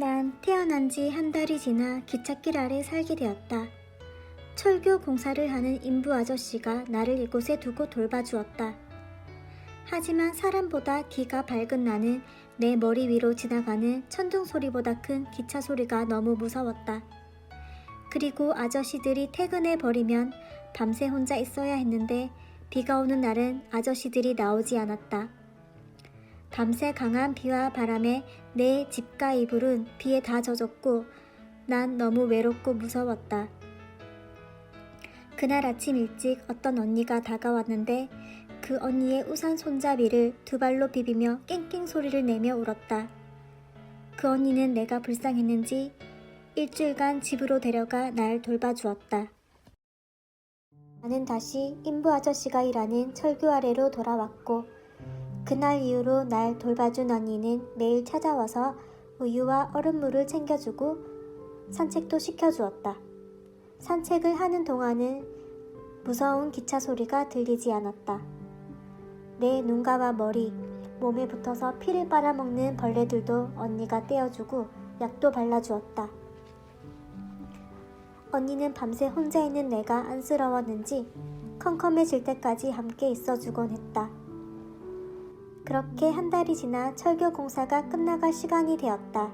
난 태어난 지 한 달이 지나 기찻길 아래 살게 되었다. 철교 공사를 하는 인부 아저씨가 나를 이곳에 두고 돌봐주었다. 하지만 사람보다 기가 밝은 나는 내 머리 위로 지나가는 천둥 소리보다 큰 기차 소리가 너무 무서웠다. 그리고 아저씨들이 퇴근해 버리면 밤새 혼자 있어야 했는데 비가 오는 날은 아저씨들이 나오지 않았다. 밤새 강한 비와 바람에 내 집과 이불은 비에 다 젖었고 난 너무 외롭고 무서웠다. 그날 아침 일찍 어떤 언니가 다가왔는데 그 언니의 우산 손잡이를 두 발로 비비며 깽깽 소리를 내며 울었다. 그 언니는 내가 불쌍했는지 일주일간 집으로 데려가 날 돌봐주었다. 나는 다시 인부 아저씨가 일하는 철교 아래로 돌아왔고 그날 이후로 날 돌봐준 언니는 매일 찾아와서 우유와 얼음물을 챙겨주고 산책도 시켜주었다. 산책을 하는 동안은 무서운 기차 소리가 들리지 않았다. 내 눈가와 머리, 몸에 붙어서 피를 빨아먹는 벌레들도 언니가 떼어주고 약도 발라주었다. 언니는 밤새 혼자 있는 내가 안쓰러웠는지 컴컴해질 때까지 함께 있어주곤 했다. 그렇게 한 달이 지나 철교 공사가 끝나갈 시간이 되었다.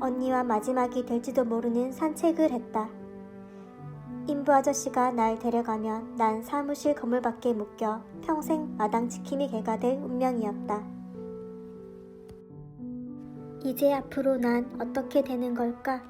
언니와 마지막이 될지도 모르는 산책을 했다. 인부 아저씨가 날 데려가면 난 사무실 건물 밖에 묶여 평생 마당 지킴이 개가 될 운명이었다. 이제 앞으로 난 어떻게 되는 걸까?